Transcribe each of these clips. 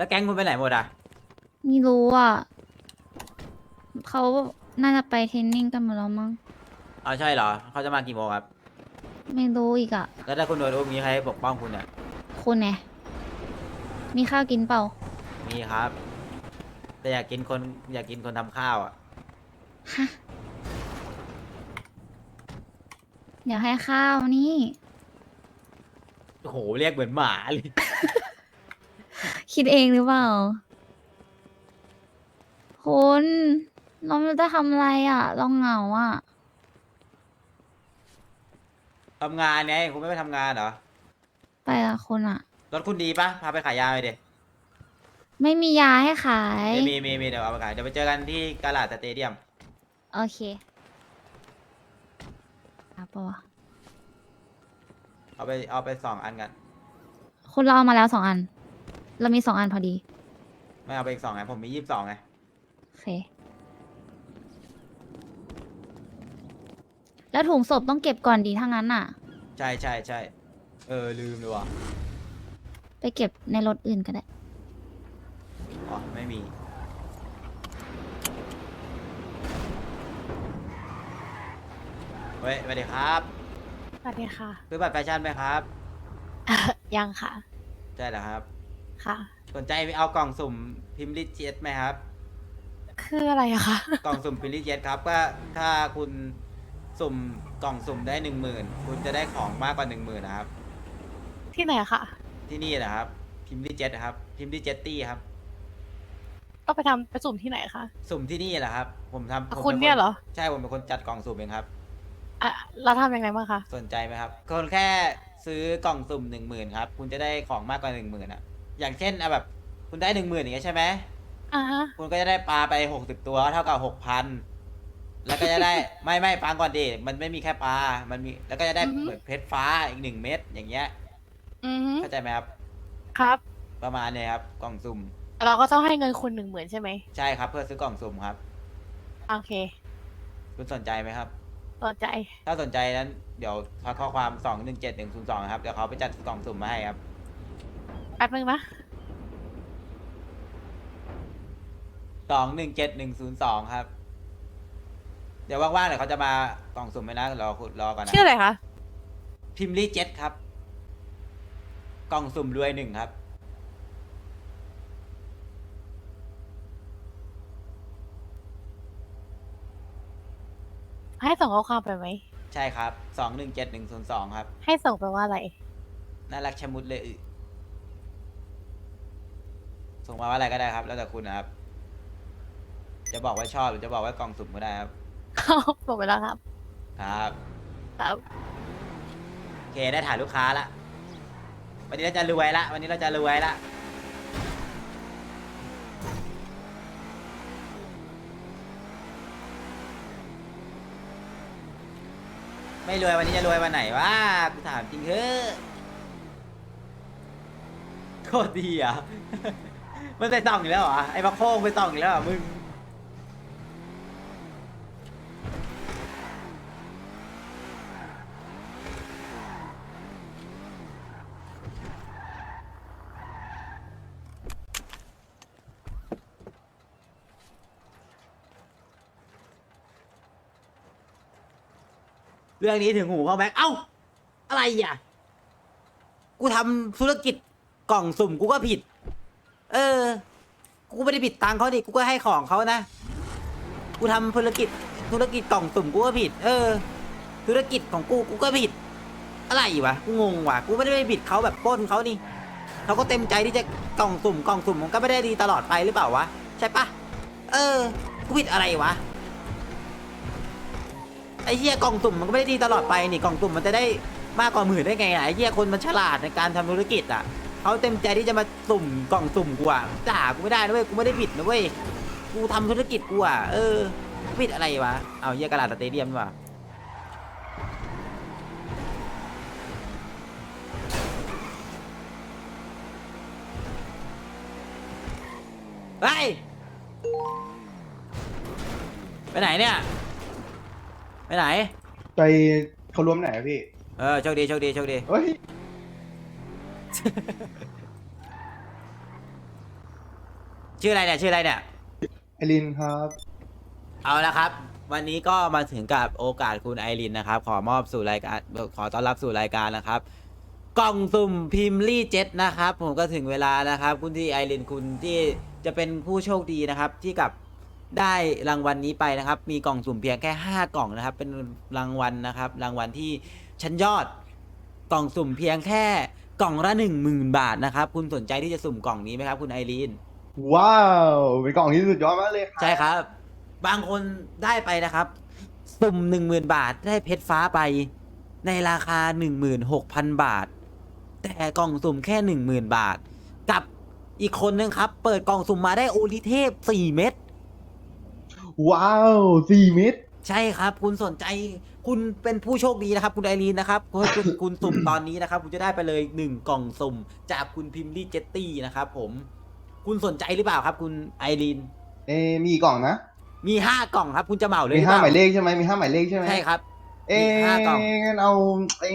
แล้วแก๊งคุณไปไหนหมดอะไม่รู้อะเขาน่าจะไปเทรนนิ่งกันหมดแล้วมั้งเอาใช่เหรอเขาจะมากี่โมงครับ ไม่รู้อีกอะ แล้วถ้าคุณโดนอุ้มมีใครปกป้องคุณเนี่ยคุณไงมีข้าวกินเปล่า มีครับ แต่อยากกินคนอยากกินคนทำข้าวอะ ฮะเดี๋ยวให้ข้าวนี่ โอ้โห เรียกเหมือนหมาเลย คิดเองหรือเปล่าคุณเราไม่รู้จะทำอะไรอะ เราเหงาอะ ทำงานไงคุณไม่ไปทำงานเหรอ ไปละคุณอะ รถคุณดีปะพาไปขายยาไปดิไม่มียาให้ขาย มีมีมีเดี๋ยวเอาไปขาย เดี๋ยวไปเจอกันที่กาลาดสเตเดียม โอเคเอาปะวะเอาไปเอาไปสองอันกัน คุณเราเอามาแล้วสองอัน เรามีสองอันพอดีไม่เอาไปอีกสองไงผมมียี่สิบสองไงโอเค แล้วถุงศพต้องเก็บก่อนดีถ้างั้นน่ะ ใช่ใช่ใช่เออลืมเลยว่ะไปเก็บในรถอื่นก็ได้ อ๋อไม่มี เฮ้ยสวัสดีครับสวัสดีค่ะ ซื้อบัตรแฟชั่นไหมครับ ยังค่ะ ใช่เหรอครับ ค่ะ สนใจเอากล่องสุ่มพิมพ์ลิเจตไหมครับ คืออะไรอะคะกล่องสุ่มพิมพ์ลิเจตครับก็ถ้าคุณสุ่มกล่องสุ่มได้หนึ่งหมื่นคุณจะได้ของมากกว่าหนึ่งหมื่นนะครับ ที่ไหนอะคะที่นี่นะครับ พิมพ์ลิเจตครับ พิมพ์ลิเจตตี้ครับต้องไปทำไปสุ่มที่ไหนคะสุ่มที่นี่แหละครับ ผมทำผมคุณป็เนี่ยเหรอใช่ผมเป็นคนจัดกล่องสุ่มเองครับ อะเราทำยังไงบ้างคะสนใจไหมครับคนแค่ซื้อกล่องสุ่มหนึ่งหมื่นครับ คุณจะได้ของมากกว่าหนึ่งหมื่นอะ อย่างเช่นอะแบบ คุณได้หนึ่งหมื่นอย่างเงี้ยใช่ไหม อ่าฮะ คุณก็จะได้ปลาไปหกสิบตัวเท่ากับหกพันแล้วก็จะได้ ไม่ไม่ฟังก่อนดิมันไม่มีแค่ปลา มันมีแล้วก็จะได้เหมือนเพชรฟ้าอีกหนึ่งเม็ดอย่างเงี้ยอือฮึเข้าใจไหมครับครับ ประมาณเนี้ยครับกล่องสุ่มเราก็ต้องให้เงินคุณหนึ่งหมื่นใช่ไหมใช่ครับ เพื่อซื้อกล่องสุ่มครับ โอเคคุณสนใจไหมครับ สนใจ ถ้าสนใจนั้นเดี๋ยวทักข้อความสองหนึ่งเจ็ดหนึ่งศูนย์สองครับเดี๋ยวเขาไปจัดกล่องสุ่มมาให้ครับแป๊บนึงนะ สองหนึ่งเจ็ดหนึ่งศูนย์สองครับ เดี๋ยวว่างๆเดี๋ยวเขาจะมากล่องสุ่มไปนะรอคุณรอก่อนนะชื่ออะไรคะ พิมพ์รีเจ็ตครับ กล่องสุ่มรวยหนึ่งครับ ให้ส่งข้อความไปไหม ใช่ครับสองหนึ่งเจ็ดหนึ่งศูนย์สองครับ ให้ส่งไปว่าอะไร น่ารักชะมุดเลยอึ ส่งมาว่าอะไรก็ได้ครับ แล้วแต่คุณนะครับ จะบอกว่าชอบหรือจะบอกว่ากล่องสุ่มก็ได้ครับส่งไปแล้วครับ ครับ ครับ โอเคได้ถ่ายลูกค้าละ วันนี้เราจะรวยละ วันนี้เราจะรวยละ ไม่รวยวันนี้จะรวยวันไหนวะกูถามจริงเถอะโคตรดีอะ มันไปส่องอีกแล้วเหรอไอ้บักโค้งไปส่องอีกแล้วเหรอมึงเรื่องนี้ถึงหูพ่อแม็กเอ้า อะไรอะ กูทำธุรกิจกล่องสุ่มกูก็ผิด เออ กูไม่ได้ผิดตังค์เขาดิกูก็ให้ของเขานะ กูทำธุรกิจธุรกิจกล่องสุ่มกูก็ผิด เออ ธุรกิจของกูกูก็ผิด อะไรวะกูงงว่ะกูไม่ได้ไปผิดเขาแบบปล้นเขานี่เขาก็เต็มใจที่จะกล่องสุ่มกล่องสุ่มมันก็ไม่ได้ดีตลอดไปหรือเปล่าวะใช่ปะเออกูผิดอะไรวะไอ้เหี้ยกล่องสุ่มมันก็ไม่ได้ดีตลอดไปนี่กล่องสุ่มมันจะได้มากกว่าหมื่นได้ไงอะไอ้เหี้ยคนมันฉลาดในการทำธุรกิจอะ เขาเต็มใจที่จะมาสุ่มกล่องสุ่มกูอะด่ากูไม่ได้นะเว้ยกูไม่ได้ผิดนะเว้ยกูทำธุรกิจกูอะเออผิดอะไรวะเอาเหี้ยกระดาษสเตเดียมดีกว่าเฮ้ยไปไหนเนี่ย ไปไหน ไปเขารวมไหนอะพี่ เออโชคดีโชคดีโชคดี เฮ้ย ชื่ออะไรเนี่ยชื่ออะไรเนี่ย ไอรินครับ เอาละครับ วันนี้ก็มาถึงกับโอกาสคุณไอรินนะครับ ขอมอบสู่รายการขอต้อนรับสู่รายการนะครับ กล่องสุ่มพิมพ์ลี่เจ็ตนะครับ ผมก็ถึงเวลานะครับ คุณที่ไอรินคุณที่จะเป็นผู้โชคดีนะครับ ที่กับได้รางวัลนี้ไปนะครับ มีกล่องสุ่มเพียงแค่ 5 กล่องนะครับ เป็นรางวัลนะครับ รางวัลที่ชั้นยอดกล่องสุ่มเพียงแค่ กล่องละ1 0,000บาทนะครับ คุณสนใจที่จะสุ่มกล่องนี้ไหมครับ คุณไอรินว้าวเป็นกล่องที่สุดยอดมากเลยครับใช่ครับ บางคนได้ไปนะครับ สุ่มหนึ่งหมื่นบาทได้เพชรฟ้าไป ในราคาหนึ่งหมื่นหกพันบาท แต่กล่องสุ่มแค่หนึ่งหมื่นบาท กับอีกคนนึงครับ เปิดกล่องสุ่มมาได้โอลิเทพสี่เม็ดว้าวสี่เม็ด ใช่ครับ คุณสนใจ คุณเป็นผู้โชคดีนะครับ คุณไอรีนนะครับคุณคุณคุณสุ่มตอนนี้นะครับ คุณจะได้ไปเลยหนึ่งกล่องสุ่ม จากคุณพิมลี่เจตตี้นะครับ ผม คุณสนใจหรือเปล่าครับ คุณไอรีน เอะมีกี่กล่องนะมีห้ากล่องครับ คุณจะเหมาเลยมีรือห้าปหมายเลขใช่ไหมมีห้าหมายเลขใช่ไหมใช่ครับ เอ๊มีห้ากล่อง งั้นเอาเอะ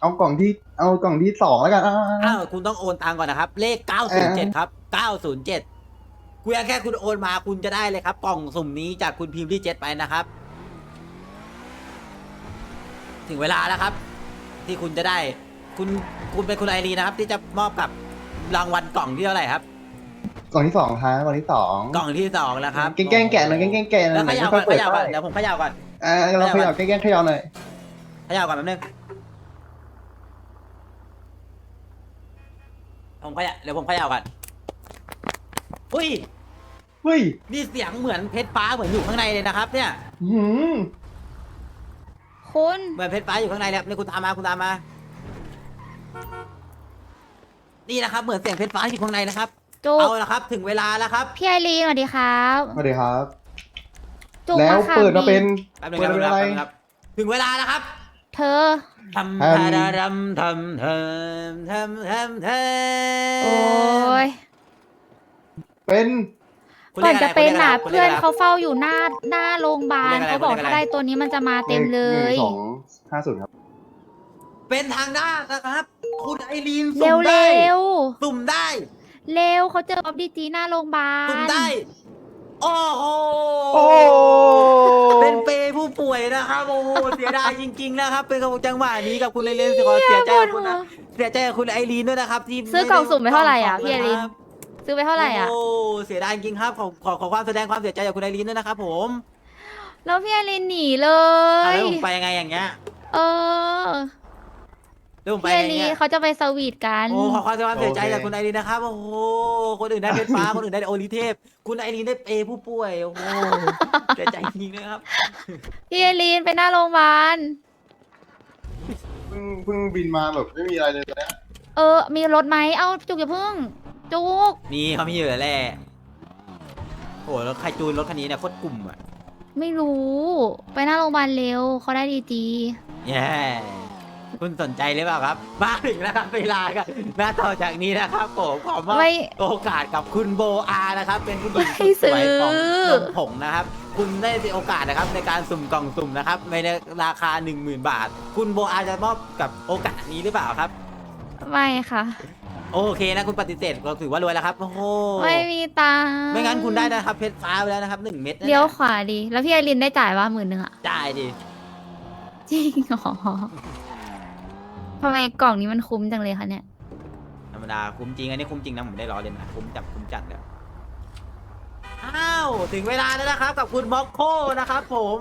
เอากล่องที่เอากล่องที่สองแล้วกันอ่า อ้าวคุณต้องโอนตังก่อนนะครับ เลข 907 ครับ 907คุณแค่คุณโอนมาคุณจะได้เลยครับ กล่องสุ่มนี้จากคุณพิมพ์ที่เจ็ดไปนะครับ ถึงเวลาแล้วครับ ที่คุณจะได้ คุณคุณเป็นคุณไอรีนะครับ ที่จะมอบกับรางวัลกล่องที่เท่าไหร่ครับ กล่องที่สองครับกล่องที่สองกล่องที่สองแล้วครับแกล้งๆแกะหน่อยแกล้งๆแกะหน่แล้อวยเขย่าไม่ก่ค่ออนยเปิดเขย่าก่อนป้ายเดี๋ยวผมเขย่าก่อนอ่าเราเขย่าแกล้งๆเขย่าหน่อยเขย่าก่อนแป๊บนึงผมเขย่าเดี๋ยวผมเขย่าก่อนอุ้ยเฮ้ยนี่เสียงเหมือนเพชรฟ้าเหมือนอยู่ข้างในเลยนะครับ เนี่ยอื้อหือ คุณเหมือนเพชรฟ้าอยู่ข้างในแล้วนี่คุณตามมาคุณตามมา นี่นะครับ เหมือนเสียงเพชรฟ้าอยู่ข้างในนะครับ จุกเอาละครับ ถึงเวลาแล้วครับพี่ไอรีนสวัสดีครับสวัสดีครับ จุกแล้วมาค่ะเปิดมาเป็น แป๊บนึงเปิคดรับมาแป๊เป็นบอะไรนึงครับ ถึงเวลาแล้วครับเธอ ทำทำทาดาดำทำทำทำทำทำโอ้ยเป็นคุณ ก่รีอนยกจะไรเป็นคุณรียกน่ะไรเพื่อนคุณรียกไรเขาเฝ้าอยู่หน้าหน้าโรงพยาบาลคุณเรียกอะไรเขาบอกคุณเรียกอะไรถ้าได้ตัวนี้มันจะมาเต็มเลยหนึ่งสองห้าศูนย์ครับ เป็นทางด้านนะครับ คุณไอรีนเร็สุ่วมเรได้็วสุ่มได้ เร็วเขาเจอออบดีจีหน้าโรงพยาบาล สุ่มได้ โอ้โหโอ้เป็นเปรย์ผู้ป่วยนะครับโอ้โหเสียดายจริง ๆ นะครับ เป็นกับจังหวะนี้กับคุณไอรีนขอเสียใจกับคุณนะเสียใจกับคุณไอรีนด้วยนะครับที่ซื้อกล่องสุ่มไปเท่าไหร่อะม่พี่ไอด้รีนครับ ซื้อไปเท่าไหร่อะ โอ้เสียดายจริงครับขอขอขอความแสดงความเสียใจกับคุณไอรีนด้วยนะครับผมแล้วพี่ไอรีนหนีเลอะย แล้วผมไปยังไงอย่างเงี้ยเออแล้วผมไปพี่ไอยังไงรีนเงี้ยเขาจะไปสวีทกัน โอ้ขอความแสดงความเสียใจจากคุณไอรีนนะครับโอ้โหคนอื่นได้เพชรฟ้า คนอื่นได้โอลิเทพ คุณไอรีนได้เปรย์ผู้ป่วยโอ้โหเสียใจจริงนะครับ พี่ไอรีนไปหน้าโรงพยาบาล เพิ่งเพิ่งบินมาแบบไม่มีอะไรเลยนะ เออ มีรถไหม เอ้าจุกอย่าเพิ่ง จุกมีเขามีอยู่แล้วแหละโอ้แล้วใครจูนรถคันนี้เนี่ยโคตรกลุ่มอะไม่รู้ ไปหน้าโรงพยาบาลเร็วเขาได้ดีจีแย่คุณสนใจหรือเปล่าครับ มาถึงแล้วครับเวลากันน่าต่อจากนี้นะครับผมขอมอบไม่ โอกาสกับคุณโบอานะครับ เป็นผู้หญิงไม่สุดสวยซื้อของนมผงนะครับ คุณได้มีโอกาสนะครับในการสุ่มกล่องสุ่มนะครับในราคา 10,000 บาท คุณโบอาจะมอบกับโอกาสนี้หรือเปล่าครับ ไม่ค่ะ โอเคนะคุณปฏิเสธก็ถือว่ารวยแล้วครับ โอ้โหไม่มีตังค์ไม่งั้นคุณได้นะครับเพชรฟ้าไปแล้วนะครับหนึ่งเม็ดนะเลี้ยวขวาดี แล้วพี่ไอรินได้จ่ายว่าหมื่นหนึ่งอะได้ดิจริงเหรอทำไมกล่องนี้มันคุ้มจังเลยคะเนี่ย ธรรมดาคุ้มจริงอันนี้คุ้มจริงนะผมได้ล้อเล่นนะคุ้มจับคุ้มจัดเลยอ้าวถึงเวลาแล้วนะครับ กับคุณม็อกโคนะครับ ผม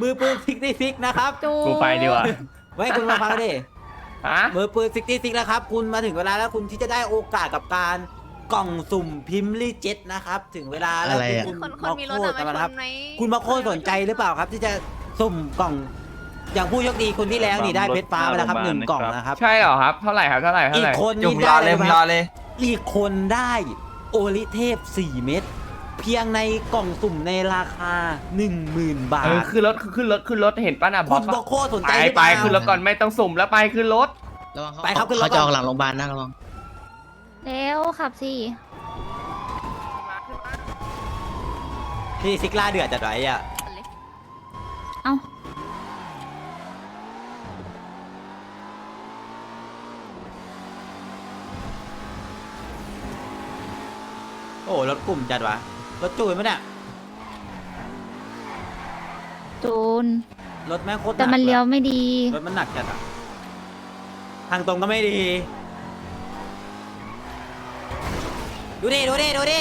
มือปืนซิกซิกนะครับ จู กูไปดีกว่า ไว้คุณมาฟังดิ ฮะมือปืนซิกซิกนะครับ คุณมาถึงเวลาแล้วคุณที่จะได้โอกาสกับการกล่องสุ่มพิมพ์ลี่เจ็ตนะครับ ถึงเวลาแล้วอะไรที่อะ คุณคนคม็นอกมีรโคถอะจะมามาชครับ นไหมคุณม็อกโคสนใจหรือเปล่าครับ ที่จะสุ่มกล่องอย่างผู้โชคดีคนที่แล้วนี่ได้เพชรฟ้าไปแล้วครับหนึ่งกล่องนะครับ ใช่เหรอครับ เท่าไหร่ครับ เท่าไหร่ เท่าอีไหกร่ คนจุ่นี่มรได้อเลยไหมึมงรอเลยอีกคนได้โอลิเทพ 4 เม็ด เพียงในกล่องสุ่มในราคา 10,000 บาเออท ขึ้นรถขึ้นรถขึ้นรถเห็นป้าน่ะบคุอณสบอกโคสนไปใจหรือไปเปล่า ขึ้นรถก่อนไม่ต้องสุ่มแล้วไปขึ้นรถ ระวังเขาไปครับขึ้นรถ เขาจะก่อนออกหลังโรงพยาบาลนะระวัง เร็วขับสิ พี่ซิกล่าเดือดจัดไว้อะ เอ้า โอ้รถกลุ่มจัดวะ รถจูนปะเนี่ยจูน รถแม่งโคตรหแต่นักมันเลี้ยวไม่ดี รถมันหนักจัดอะทางตรงก็ไม่ดี ดูดิดูดิดูดิ